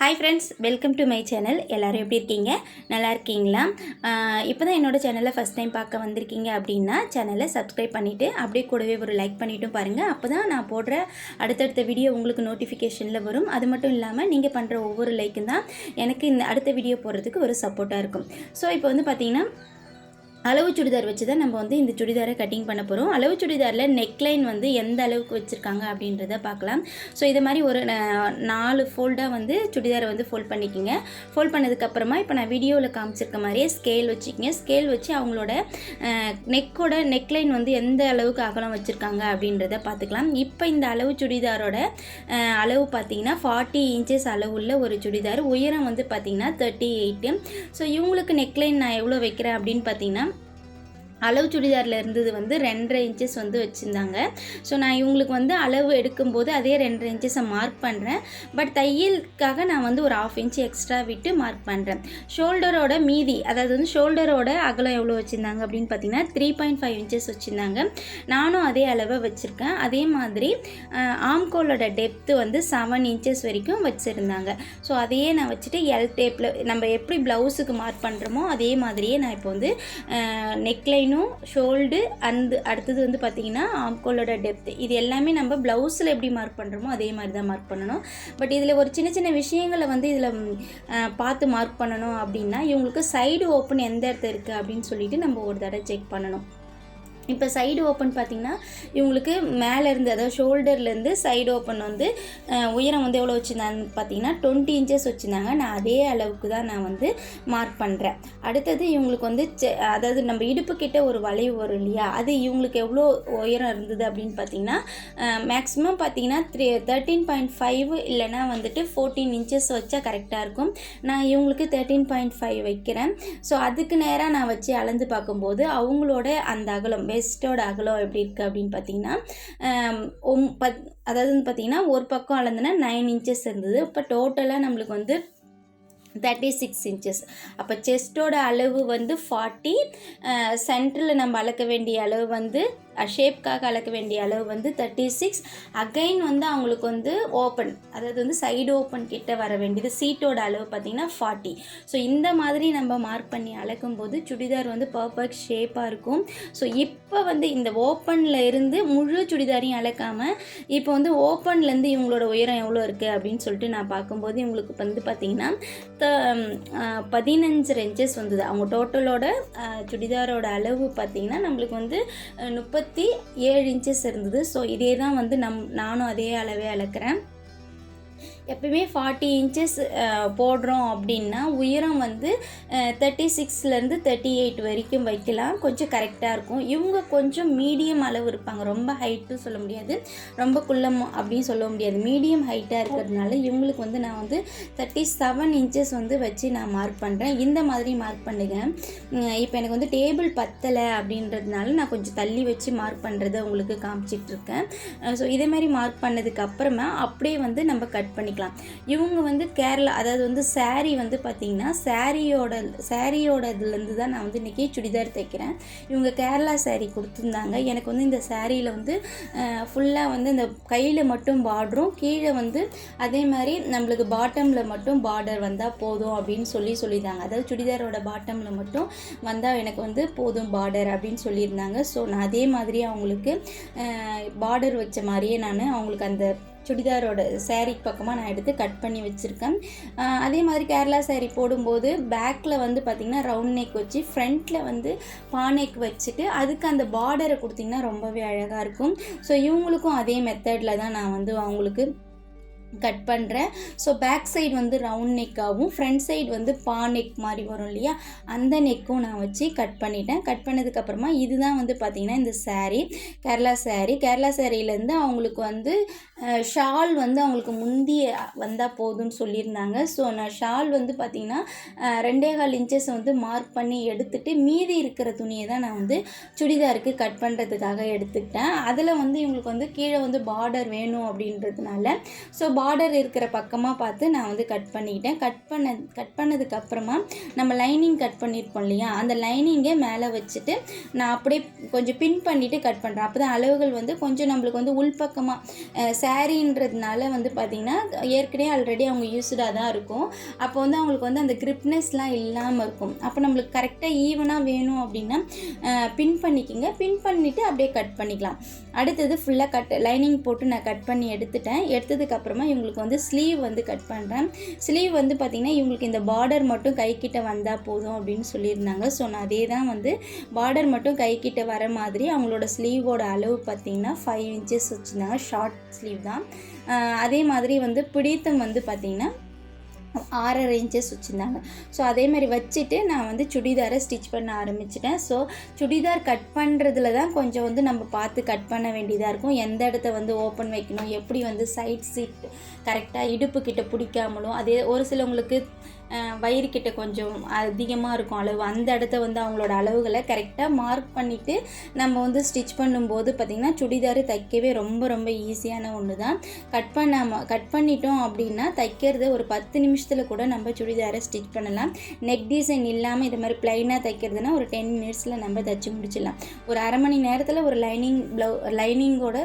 Hi friends welcome to my channel எல்லோரும் எப்படி இருக்கீங்க? நல்லா இருக்கீங்களா? இப்போ தான் என்னோடய சேனலை ஃபஸ்ட் டைம் பார்க்க வந்திருக்கீங்க அப்படின்னா சேனலை சப்ஸ்கிரைப் பண்ணிவிட்டு அப்படியே கூடவே ஒரு லைக் பண்ணிட்டும் பாருங்கள் அப்போ தான் நான் போடுற அடுத்தடுத்த வீடியோ உங்களுக்கு நோட்டிஃபிகேஷனில் வரும். அது மட்டும் இல்லாமல் நீங்கள் பண்ணுற ஒவ்வொரு லைக்கும் தான் எனக்கு இந்த அடுத்த வீடியோ போடுறதுக்கு ஒரு சப்போர்ட்டாக இருக்கும். ஸோ இப்போ வந்து பார்த்தீங்கன்னா அளவு சுடிதார் வச்சு தான் நம்ம வந்து இந்த சுடிதாரை கட்டிங் பண்ண போகிறோம் அளவு சுடிதாரில் நெக்லைன் வந்து எந்த அளவுக்கு வச்சுருக்காங்க அப்படின்றத பார்க்கலாம். ஸோ இது மாதிரி ஒரு நாலு ஃபோல்டாக வந்து சுடிதாரை வந்து ஃபோல்ட் பண்ணிக்கோங்க. ஃபோல்ட் பண்ணதுக்கப்புறமா இப்போ நான் வீடியோவில் காமிச்சிருக்க மாதிரியே ஸ்கேல் வச்சுக்கோங்க. ஸ்கேல் வச்சு அவங்களோட நெக்கோட நெக்லைன் வந்து எந்த அளவுக்கு அகலம் வச்சுருக்காங்க அப்படின்றத பார்த்துக்கலாம். இப்போ இந்த அளவு சுடிதாரோட அளவு பார்த்தீங்கன்னா ஃபார்ட்டி இன்ச்சஸ் அளவுள்ள ஒரு சுடிதார். உயரம் வந்து பார்த்தீங்கன்னா தேர்ட்டி எயிட்டு ஸோ இவங்களுக்கு நெக்லைன் நான் எவ்வளோ வைக்கிறேன் அப்படின்னு பார்த்தீங்கன்னா அளவு சுடிதாரில் இருந்தது வந்து ரெண்டரை இன்ச்சஸ் வந்து வச்சுருந்தாங்க. ஸோ நான் இவங்களுக்கு வந்து அளவு எடுக்கும்போது அதே ரெண்டரை இன்ச்சஸை மார்க் பண்ணுறேன் பட் தையலுக்காக நான் வந்து ஒரு ஆஃப் இன்ச் எக்ஸ்ட்ரா விட்டு மார்க் பண்ணுறேன் ஷோல்டரோட மீதி அதாவது வந்து ஷோல்டரோட அகலம் எவ்வளோ வச்சுருந்தாங்க அப்படின்னு பார்த்தீங்கன்னா த்ரீ பாயிண்ட் ஃபைவ் இன்ச்சஸ் வச்சுருந்தாங்க. நானும் அதே அளவை வச்சுருக்கேன். அதே மாதிரி ஆம்கோலோட டெப்த்து வந்து செவன் இன்ச்சஸ் வரைக்கும் வச்சுருந்தாங்க. ஸோ அதையே நான் வச்சுட்டு எல் டேப்பில் நம்ம எப்படி ப்ளவுஸுக்கு மார்க் பண்ணுறோமோ அதே மாதிரியே நான் இப்போ வந்து நெக்லைன் நெக்லைனும் ஷோல்டு அண்ட் அடுத்தது வந்து பார்த்திங்கன்னா ஆம்கோலோட டெப்த். இது எல்லாமே நம்ம ப்ளவுஸில் எப்படி மார்க் பண்ணுறோமோ அதே மாதிரி தான் மார்க் பண்ணணும். பட் இதில் ஒரு சின்ன சின்ன விஷயங்களை வந்து இதில் பார்த்து மார்க் பண்ணணும் அப்படின்னா இவங்களுக்கு சைடு ஓப்பன் எந்த இடத்துல இருக்குது அப்படின்னு சொல்லிட்டு நம்ம ஒரு தடவை செக் பண்ணணும். இப்போ சைடு ஓப்பன் பார்த்திங்கன்னா இவங்களுக்கு மேலேருந்து அதாவது ஷோல்டர்லேருந்து சைடு ஓப்பன் வந்து உயரம் வந்து எவ்வளோ வச்சுருந்தாங்கன்னு பார்த்தீங்கன்னா டுவெண்ட்டி இன்ச்சஸ் வச்சுருந்தாங்க. நான் அதே அளவுக்கு தான் நான் வந்து மார்க் பண்ணுறேன் அடுத்தது இவங்களுக்கு வந்து செ- அதாவது நம்ம இடுப்பு கிட்ட ஒரு வளைவு வரும் இல்லையா? அது இவங்களுக்கு எவ்வளோ உயரம் இருந்தது அப்படின்னு பார்த்தீங்கன்னா மேக்ஸிமம் பார்த்தீங்கன்னா த்ரீ தேர்ட்டீன் பாயிண்ட் ஃபைவ் இல்லைனா வந்துட்டு ஃபோர்டீன் இன்ச்சஸ் வச்சா கரெக்டாக இருக்கும். நான் இவங்களுக்கு தேர்ட்டீன் பாயிண்ட் ஃபைவ் வைக்கிறேன். ஸோ அதுக்கு நேராக நான் வச்சு அளந்து பார்க்கும்போது அவங்களோட அந்த அகலம் வெஸ்ட்டோட அகலம் எப்படி இருக்குது அப்படின்னு பார்த்தீங்கன்னா ஒம் பத் அதாவது வந்து பார்த்தீங்கன்னா ஒரு பக்கம் அளந்துனா நைன் இன்ச்சஸ் இருந்தது. இப்போ டோட்டலாக நம்மளுக்கு வந்து தேர்ட்டி சிக்ஸ் இன்ச்சஸ் அப்போ செஸ்ட்டோட அளவு வந்து ஃபார்ட்டி சென்டரில் நம்ம அளக்க வேண்டிய அளவு வந்து ஷேப்காக அளக்க வேண்டிய அளவு வந்து தேர்ட்டி சிக்ஸ் அகைன் வந்து அவங்களுக்கு வந்து ஓப்பன் அதாவது வந்து சைடு ஓப்பன் கிட்ட வர வேண்டியது. சீட்டோட அளவு பார்த்திங்கன்னா ஃபார்ட்டி ஸோ இந்த மாதிரி நம்ம மார்க் பண்ணி அளக்கும் போது சுடிதார் வந்து பர்ஃபெக்ட் ஷேப்பாக இருக்கும். ஸோ இப்போ வந்து இந்த ஓப்பனில் இருந்து முழு சுடிதாரையும் அளக்காமல் இப்போ வந்து ஓப்பன்லேருந்து இவங்களோட உயரம் எவ்வளோ இருக்குது அப்படின்னு சொல்லிட்டு நான் பார்க்கும்போது இவங்களுக்கு வந்து பார்த்திங்கன்னா த பதினஞ்சு ரெஞ்சஸ் வந்தது. அவங்க டோட்டலோட சுடிதாரோட அளவு பார்த்திங்கன்னா நம்மளுக்கு வந்து முப்பது முப்பத்தி ஏழு இன்ச்சஸ் இருந்தது. ஸோ இதே தான் வந்து நம் நானும் அதே அளவே அளக்கிறேன். எப்பயுமே ஃபார்ட்டி இன்ச்சஸ் போடுறோம் அப்படின்னா உயரம் வந்து தேர்ட்டி சிக்ஸ்லேருந்து தேர்ட்டி எயிட் வரைக்கும் வைக்கலாம். கொஞ்சம் கரெக்டாக இருக்கும். இவங்க கொஞ்சம் மீடியம் அளவு இருப்பாங்க. ரொம்ப ஹைட்டும் சொல்ல முடியாது. ரொம்ப குள்ளம் அப்படின்னு சொல்ல முடியாது. மீடியம் ஹைட்டாக இருக்கிறதுனால இவங்களுக்கு வந்து நான் வந்து தேர்ட்டி செவன் இன்ச்சஸ் வந்து வச்சு நான் மார்க் பண்ணுறேன் இந்த மாதிரி மார்க் பண்ணுங்க. இப்போ எனக்கு வந்து டேபிள் பத்தலை அப்படின்றதுனால நான் கொஞ்சம் தள்ளி வச்சு மார்க் பண்ணுறதை உங்களுக்கு காமிச்சிட்ருக்கேன் ஸோ இதே மாதிரி மார்க் பண்ணதுக்கு அப்புறமா அப்படியே வந்து நம்ம கட் பண்ணிக்கலாம். இவங்க வந்து கேரளா அதாவது வந்து saree வந்து பார்த்திங்கன்னா சாரியோட சாரியோட இதுலேருந்து தான் நான் வந்து இன்றைக்கி சுடிதார் தைக்கிறேன். இவங்க கேரளா saree கொடுத்துருந்தாங்க. எனக்கு வந்து இந்த சாரியில் வந்து ஃபுல்லாக வந்து இந்த கையில் மட்டும் பார்டரும் கீழே வந்து அதே மாதிரி நம்மளுக்கு பாட்டமில் மட்டும் பார்டர் வந்தால் போதும் அப்படின்னு சொல்லி சொல்லியிருந்தாங்க. அதாவது சுடிதாரோட பாட்டமில் மட்டும் வந்தால் எனக்கு வந்து போதும் பார்டர் அப்படின்னு சொல்லியிருந்தாங்க. ஸோ நான் அதே மாதிரி அவங்களுக்கு பார்டர் வச்ச மாதிரியே நான் அவங்களுக்கு அந்த சுடிதாரோட சேரீ பக்கமாக நான் எடுத்து கட் பண்ணி வச்சுருக்கேன். அதே மாதிரி கேரளா சேரீ போடும்போது பேக்கில் வந்து பார்த்திங்கன்னா ரவுண்ட் நெக் வச்சு ஃப்ரண்ட்டில் வந்து பானைக்கு வச்சுட்டு அதுக்கு அந்த பார்டரை கொடுத்திங்கன்னா ரொம்பவே அழகாக இருக்கும். ஸோ இவங்களுக்கும் அதே மெத்தடில் தான் நான் வந்து அவங்களுக்கு கட் பண்ணுறேன் ஸோ பேக் சைடு வந்து ரவுண்ட் நெக்காகவும் ஃப்ரண்ட் சைடு வந்து பா நெக் மாதிரி வரும் இல்லையா? அந்த நெக்கும் நான் வச்சு கட் பண்ணிட்டேன். கட் பண்ணதுக்கப்புறமா இதுதான் வந்து பார்த்திங்கன்னா இந்த saree கேரளா சேரீ கேரளா சாரியிலேருந்து அவங்களுக்கு வந்து ஷால் வந்து அவங்களுக்கு முந்திய வந்தால் போதும்னு சொல்லியிருந்தாங்க. ஸோ நான் ஷால் வந்து பார்த்திங்கன்னா ரெண்டே கால் இன்ச்சஸ் வந்து மார்க் பண்ணி எடுத்துகிட்டு மீதி இருக்கிற துணியை தான் நான் வந்து சுடிதாருக்கு கட் பண்ணுறதுக்காக எடுத்துக்கிட்டேன். அதில் வந்து இவங்களுக்கு வந்து கீழே வந்து பார்டர் வேணும் அப்படின்றதுனால ஸோ பார்டர் இருக்கிற பக்கமாக பார்த்து நான் வந்து கட் பண்ணிக்கிட்டேன் கட் பண்ண கட் பண்ணதுக்கப்புறமா நம்ம லைனிங் கட் பண்ணியிருப்போம் இல்லையா? அந்த லைனிங்கை மேலே வச்சுட்டு நான் அப்படியே கொஞ்சம் பின் பண்ணிவிட்டு கட் பண்ணுறேன் அப்போ தான் அளவுகள் வந்து கொஞ்சம் நம்மளுக்கு வந்து உள்பக்கமாக சாரீன்றதுனால வந்து பார்த்திங்கன்னா ஏற்கனவே ஆல்ரெடி அவங்க யூஸ்டாக தான் இருக்கும். அப்போ வந்து அவங்களுக்கு வந்து அந்த கிரிப்னஸ்லாம் இல்லாமல் இருக்கும். அப்போ நம்மளுக்கு கரெக்டாக ஈவனாக வேணும் அப்படின்னா பின் பண்ணிக்கோங்க. பின் பண்ணிவிட்டு அப்படியே கட் பண்ணிக்கலாம். அடுத்தது ஃபுல்லாக கட் லைனிங் போட்டு நான் கட் பண்ணி எடுத்துட்டேன். எடுத்ததுக்கப்புறமா இவங்களுக்கு வந்து ஸ்லீவ் வந்து கட் பண்ணுறேன் ஸ்லீவ் வந்து பார்த்திங்கன்னா இவங்களுக்கு இந்த பார்டர் மட்டும் கைக்கிட்ட வந்தால் போதும் அப்படின்னு சொல்லியிருந்தாங்க. ஸோ நான் அதே தான் வந்து பார்டர் மட்டும் கைக்கிட்ட வர மாதிரி அவங்களோட ஸ்லீவோட அளவு பார்த்திங்கன்னா ஃபைவ் இன்ச்சஸ் வச்சுருந்தாங்க. ஷார்ட் ஸ்லீவ் தான். அதே மாதிரி வந்து பிடித்தம் வந்து பார்த்திங்கன்னா ஆறரை இன்ச்சஸ் வச்சுருந்தாங்க. ஸோ அதே மாதிரி வச்சுட்டு நான் வந்து சுடிதாரை ஸ்டிச் பண்ண ஆரம்பிச்சிட்டேன். ஸோ சுடிதார் கட் பண்ணுறதுல தான் கொஞ்சம் வந்து நம்ம பார்த்து கட் பண்ண வேண்டியதாக இருக்கும். எந்த இடத்த வந்து ஓப்பன் வைக்கணும் எப்படி வந்து சைட் சீட் கரெக்டாக இடுப்பு கிட்ட பிடிக்காமலும் அதே ஒரு சிலவங்களுக்கு வயிறு கிட்ட கொஞ்சம் அதிகமாக இருக்கும் அளவு. அந்த இடத்த வந்து அவங்களோட அளவுகளை கரெக்டாக மார்க் பண்ணிவிட்டு நம்ம வந்து ஸ்டிச் பண்ணும்போது பார்த்திங்கன்னா சுடிதார் தைக்கவே ரொம்ப ரொம்ப ஈஸியான ஒன்று தான் கட் பண்ணாமல் கட் பண்ணிட்டோம் அப்படின்னா தைக்கிறது ஒரு பத்து நிமிஷத்தில் கூட நம்ம சுடிதாரை ஸ்டிச் பண்ணலாம். நெக் டிசைன் இல்லாமல் இது மாதிரி ப்ளைனாக தைக்கிறதுனா ஒரு டென் மினிட்ஸில் நம்ம தைச்சு முடிச்சிடலாம். ஒரு அரை மணி நேரத்தில் ஒரு லைனிங் ப்ளவு லைனிங்கோட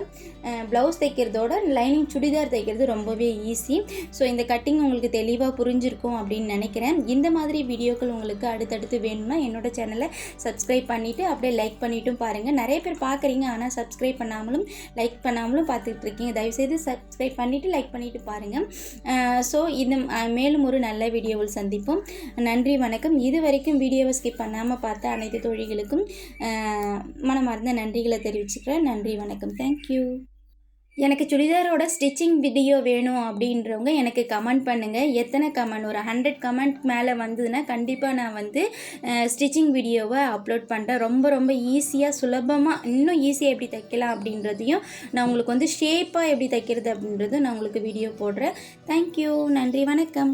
ப்ளவுஸ் தைக்கிறதோட லைனிங் சுடிதார் தைக்கிறது ரொம்பவே ஈஸி ஸோ இந்த கட்டிங் உங்களுக்கு தெளிவாக புரிஞ்சிருக்கும் அப்படின்னு நினைக்கிறேன். இந்த மாதிரி வீடியோக்கள் உங்களுக்கு அடுத்தடுத்து வேணும்னா என்னோட சேனலை சப்ஸ்கிரைப் பண்ணிவிட்டு அப்படியே லைக் பண்ணிட்டும் பாருங்கள் நிறைய பேர் பார்க்குறீங்க ஆனால் சப்ஸ்கிரைப் பண்ணாமலும் லைக் பண்ணாமலும் பார்த்துட்டு இருக்கீங்க தயவுசெய்து சப்ஸ்கிரைப் பண்ணிவிட்டு லைக் பண்ணிவிட்டு பாருங்கள் ஸோ இந்த மேலும் ஒரு நல்ல வீடியோவில் சந்திப்போம். நன்றி வணக்கம். இது வரைக்கும் வீடியோவை ஸ்கிப் பண்ணாமல் பார்த்த அனைத்து தொழில்களுக்கும் மனமார்ந்த நன்றிகளை தெரிவிச்சுக்கிறேன். நன்றி வணக்கம். தேங்க்யூ எனக்கு சுடிதாரோட ஸ்டிச்சிங் வீடியோ வேணும் அப்படின்றவங்க எனக்கு கமெண்ட் பண்ணுங்கள் எத்தனை கமெண்ட் ஒரு ஹண்ட்ரட் கமெண்ட் மேலே வந்ததுன்னா கண்டிப்பாக நான் வந்து ஸ்டிச்சிங் வீடியோவை அப்லோட் பண்ணுறேன் ரொம்ப ரொம்ப ஈஸியாக சுலபமாக இன்னும் ஈஸியாக எப்படி தைக்கலாம் அப்படின்றதையும் நான் உங்களுக்கு வந்து ஷேப்பாக எப்படி தைக்கிறது அப்படின்றதும் நான் உங்களுக்கு வீடியோ போடுறேன். தேங்க்யூ நன்றி. வணக்கம்.